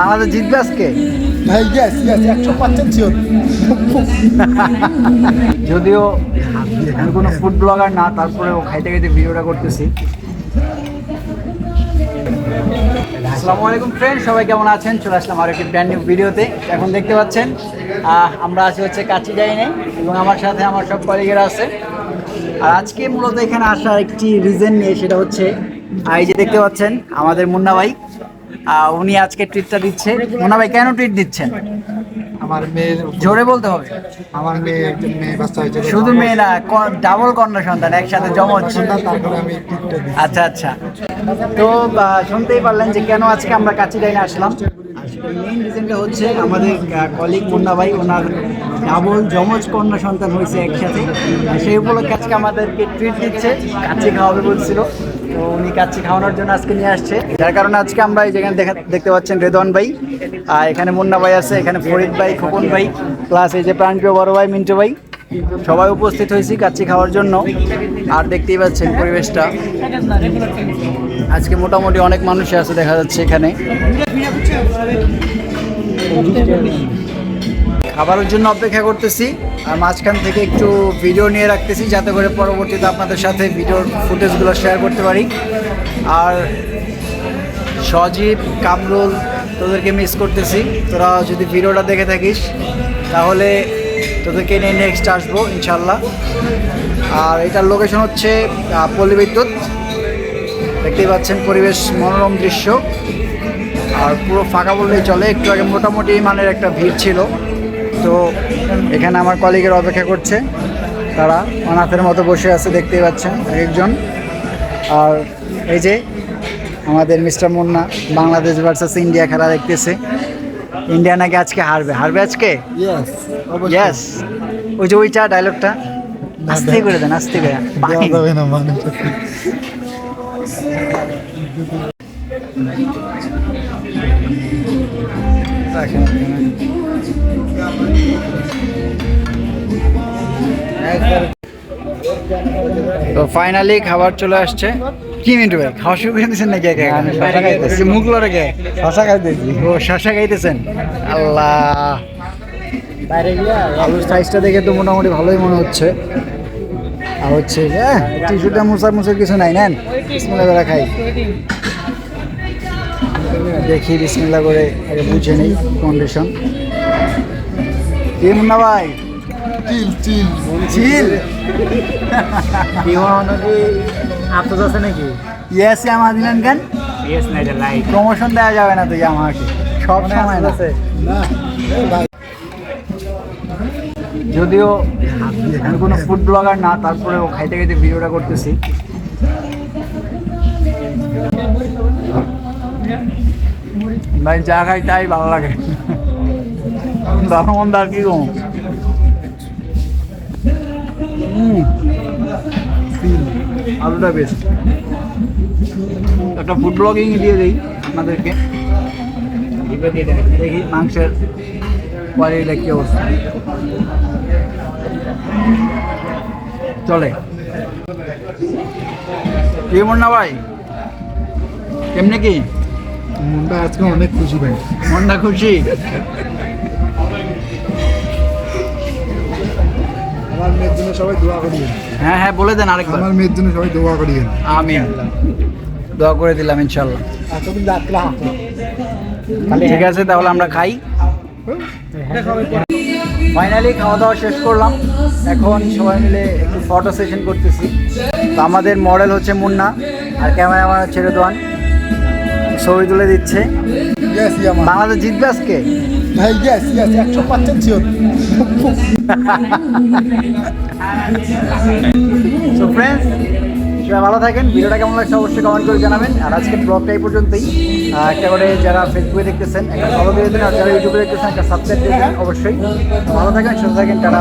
বাংলাদেশ জিতবে আজকে? যদিও আমি কোনো ফুড ব্লগার না তারপরেও খাইতে খাইতে ভিডিওটা করতেছি। আসসালামু আলাইকুম ফ্রেন্ড সবাই কেমন আছেন? চলে আসলাম আর একটি ব্র্যান্ড নিউ ভিডিওতে। এখন দেখতে পাচ্ছেন আমরা আছি হচ্ছে কাচি ডাইনে এবং আমার সাথে আমার সব কলিগেরা আছে। আর আজকে মূলত এখানে আসার একটি রিজন নিয়ে সেটা হচ্ছে এই যে দেখতে পাচ্ছেন আমাদের মুন্না ভাই। উনি আজকে ট্রিটটা দিচ্ছে। মুন্না ভাই কেন ট্রিট দিচ্ছেন? আমার মেয়ের জোরে বলতে হবে। আমার মেয়ে একজন মেয়ে বাচ্চা হয়েছে শুধু মেয়ে না ডাবল কন্যা সন্তান একসাথে জমজ সন্তান তারপরে আমি টিকটা দিই আচ্ছা আচ্ছা। তো শুনতেই পারলেন যে কেন আজকে আমরা কাচি ডাইনে আসলাম। মেইন রিজনটা হচ্ছে আমাদের কলিগ মুন্না ভাই ওনার ডাবল জমজ কন্যা সন্তান হয়েছে একসাথে। সেই উপলক্ষে আজকে আমাদেরকে ট্রিট দিচ্ছে। কাচ্চি খাওয়াবে বলছিল। তো উনি কাচ্চি খাওয়ানোর জন্য আজকে নিয়ে আসছে। যার কারণে আজকে আমরা এই যেখানে দেখা দেখতে পাচ্ছেন রেদন ভাই, আর এখানে মুন্না ভাই আছে, এখানে ফরিদ ভাই, খোকন ভাই প্লাস এই যে প্রাণপ্রিয় বড় ভাই মিন্টু ভাই। সবাই উপস্থিত হয়েছি কাচ্চি খাওয়ার জন্য। আর দেখতেই পাচ্ছেন পরিবেশটা। আজকে মোটামুটি অনেক মানুষ আছে দেখা যাচ্ছে এখানে। খাবারের জন্য অপেক্ষা করতেছি আর মাঝখান থেকে একটু ভিডিও নিয়ে রাখতেছি যাতে করে পরবর্তীতে আপনাদের সাথে ভিডিওর ফুটেজগুলো শেয়ার করতে পারি। আর সজীব কামরুল তোদেরকে মিস করতেছি। তোরা যদি ভিডিওটা দেখে থাকিস তাহলে তোদেরকে নিয়ে নেক্সট আসব ইনশাল্লাহ আর এটার লোকেশন হচ্ছে আহ, পল্লী বিদ্যুৎ। দেখতেই পাচ্ছেন পরিবেশ মনোরম দৃশ্য। আর পুরো ফাঁকা বললেই চলে একটু আগে মোটামুটি মানের একটা ভিড় ছিল। তো এখানে আমার কলিগের অপেক্ষা করছে। তারা অনাথের মতো বসে আছে দেখতেই পাচ্ছেন এক একজন। আর এই যে আমাদের mister Munna Bangladesh versus India খেলা দেখতেছে। ইন্ডিয়া নাকি আজকে হারবে। হারবে আজকে? ইয়েস ওই যে ওইটা ডায়লগটা আস্তে করে দেন আস্তে করে। রাখেন। তো ফাইনালি খাবার চলে আসছে। কি মিন্টু ভাই খাওয়া শুরু করে দিয়েছেন নাকি একা একা? শশা খাইতেছি। মুখ লড়ে গে শশা খাইতেছি। ও শশা খাইতেছেন? আল্লাহ। বাইরে গিয়া আলুর সাইজটা দেখে তো মোটামুটি ভালোই মনে হচ্ছে। আর হচ্ছে হ্যাঁ টিস্যুটা মুসার মুসার কিছু নাই নেন। বিসমিল্লা করে খাই। দেখি বিসমিল্লা করে আগে বুঝে নেই কন্ডিশন কি মুন্না ভাই? চিল চিল। চিল? বিবাহ নাকি আফসোস আছে নাকি? ইয়েস আমার দিলেন কেন? ইয়েস না লাইট প্রমোশন দেওয়া যাবে না তো আমাকে। সব সময় না। না যদিও আমি কোনো ফুড ব্লগার না তারপরে ও খাইতে খাইতে ভিডিওটা করতেছি। ভাই যা খাই তাই ভালো লাগে। দারুণ আর কি কম আলুটা বেশ। একটা ফুড ব্লগিং দিয়ে দিই আপনাদেরকে। দেখি মাংসের কোয়ালিটিটা কি অবস্থা। চলে। কি মুন্না ভাই? কেমনে কি? মনটা আজকে অনেক খুশি ভাই। মনটা খুশি? আমার মেয়ের জন্য সবাই দোয়া করিয়েন। হ্যাঁ হ্যাঁ বলে দেন আরেকবার। আমার মেয়ের জন্য সবাই দোয়া করিয়েন। আমি দোয়া করে দিলাম ইনশাল্লাহ ঠিক আছে তাহলে আমরা খাই। ফাইনালি খাওয়া দাওয়া শেষ করলাম। এখন সবাই মিলে একটু ফটো সেশন করতেছি। তো আমাদের মডেল হচ্ছে মুন্না আর ক্যামেরাম্যান হচ্ছে রেদওয়ান। ছবি তুলে দিচ্ছে। বাংলাদেশ জিতবে আজকে? ভাই ইয়েস ইয়েস একশো পার্সেন্ট শিওর সো ফ্রেন্ডস সবাই ভালো থাকেন। ভিডিওটা কেমন লাগছে অবশ্যই কমেন্ট করে জানাবেন। আর আজকে ব্লগটা এই পর্যন্তই। একটা করে যারা ফেসবুকে দেখতেছেন, একটা ফলো দিয়ে দেন আর যারা ইউটিউবে দেখতেছেন, একটা সাবস্ক্রাইব দিয়ে দেন অবশ্যই। ভালো থাকেন, সুস্থ থাকেন তারা